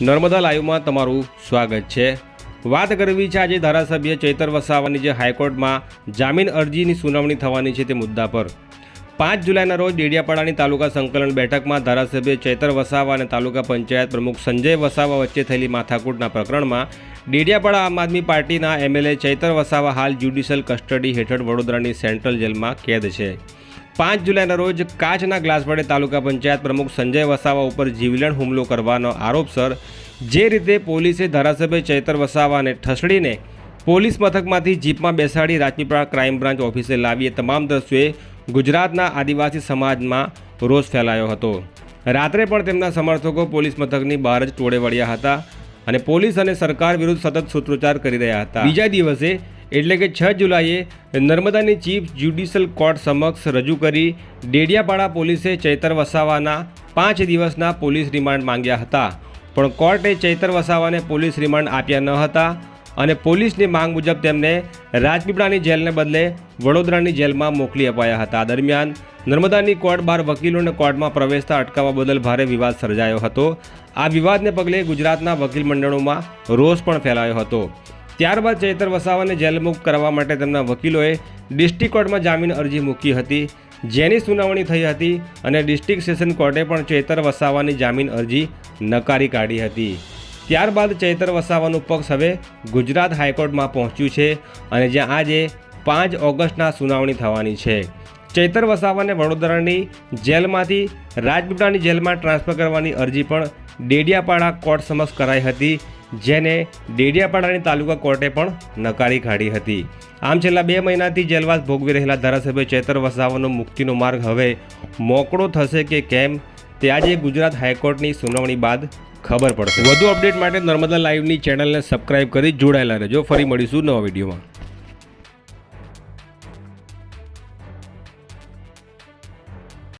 નર્મદા લાઈવમાં તમારું સ્વાગત છે. વાત કરવી છે આજે ધારાસભ્ય ચૈતર વસાવાની જે હાઈકોર્ટમાં જામીન અરજીની સુનાવણી થવાની છે તે મુદ્દા પર. પાંચ જુલાઈના રોજ ડેડિયાપાડાની તાલુકા સંકલન બેઠકમાં ધારાસભ્ય ચૈતર વસાવા અને તાલુકા પંચાયત પ્રમુખ સંજય વસાવા વચ્ચે થયેલી માથાકૂટના પ્રકરણમાં ડેડિયાપાડા આમ આદમી પાર્ટીના એમએલએ ચૈતર વસાવા હાલ જ્યુડિશિયલ કસ્ટડી હેઠળ વડોદરાની સેન્ટ્રલ જેલમાં કેદ છે. પાંચ જુલાઈના રોજ કાચના ગ્લાસ વડે તાલુકા પંચાયત પ્રમુખ સંજય વસાવા ઉપર જીવલેણ હુમલો કરવાનો આરોપસર જે રીતે પોલીસે ધારાસભ્ય ચૈતર વસાવાને ઠસડીને પોલીસ મથકમાંથી જીપમાં બેસાડી રાજપીપળા ક્રાઇમ બ્રાન્ચ ઓફિસે લાવી એ તમામ દ્રશ્યોએ ગુજરાતના આદિવાસી સમાજમાં રોષ ફેલાયો હતો. રાત્રે પણ તેમના સમર્થકો પોલીસ મથકની બહાર જ ટોળે વળ્યા હતા અને પોલીસ અને સરકાર વિરુદ્ધ સતત સૂત્રોચ્ચાર કરી રહ્યા હતા. બીજા દિવસે એટલે કે છ જુલાઈએ નર્મદાની ચીફ જ્યુડિશિયલ કોર્ટ સમક્ષ રજૂ કરી ડેડિયાપાડા પોલીસે ચૈતર વસાવાના પાંચ દિવસના પોલીસ રિમાન્ડ માંગ્યા હતા. પણ કોર્ટે ચૈતર વસાવાને પોલીસ રિમાન્ડ આપ્યા ન હતા અને પોલીસની માંગ મુજબ તેમને રાજપીપળાની જેલને બદલે વડોદરાની જેલમાં મોકલી અપાયા હતા. દરમિયાન નર્મદાની કોર્ટ બહાર વકીલોને કોર્ટમાં પ્રવેશતા અટકાવવા બદલ ભારે વિવાદ સર્જાયો હતો. આ વિવાદને પગલે ગુજરાતના વકીલ મંડળોમાં રોષ પણ ફેલાયો હતો. ત્યારબાદ ચૈતર વસાવાને જેલમુક્ત કરવા માટે તેમના વકીલોએ ડિસ્ટ્રિક્ટ કોર્ટમાં જામીન અરજી મૂકી હતી. જેની સુનાવણી થઈ હતી અને ડિસ્ટ્રિક્ટ સેશન કોર્ટે પણ ચૈતર વસાવાની જામીન અરજી નકારી કાઢી હતી. ત્યારબાદ ચૈતર વસાવાનું પક્ષ હવે ગુજરાત હાઈકોર્ટમાં પહોંચ્યું છે અને જ્યાં આજે પાંચ ઓગસ્ટના સુનાવણી થવાની છે. ચૈતર વસાવાને વડોદરાની જેલમાંથી રાજપીપળાની જેલમાં ટ્રાન્સફર કરવાની અરજી પણ ડેડિયાપાડા કોર્ટ સમક્ષ કરાઈ હતી. જેને ડેડિયાપાડાની તાલુકા કોર્ટે પણ નકારી કાઢી હતી. આમ છેલ્લા બે મહિનાથી જેલવાસ ભોગવી રહેલા ધારાસભ્ય ચેતર વસાવાનો મુક્તિનો માર્ગ હવે મોકળો થશે કે કેમ તે આજે ગુજરાત હાઈકોર્ટની સુનાવણી બાદ ખબર પડશે. વધુ અપડેટ માટે નર્મદા લાઈવની ચેનલને સબસ્ક્રાઇબ કરી જોડાયેલા રહેજો. ફરી મળીશું નવા વિડીયોમાં.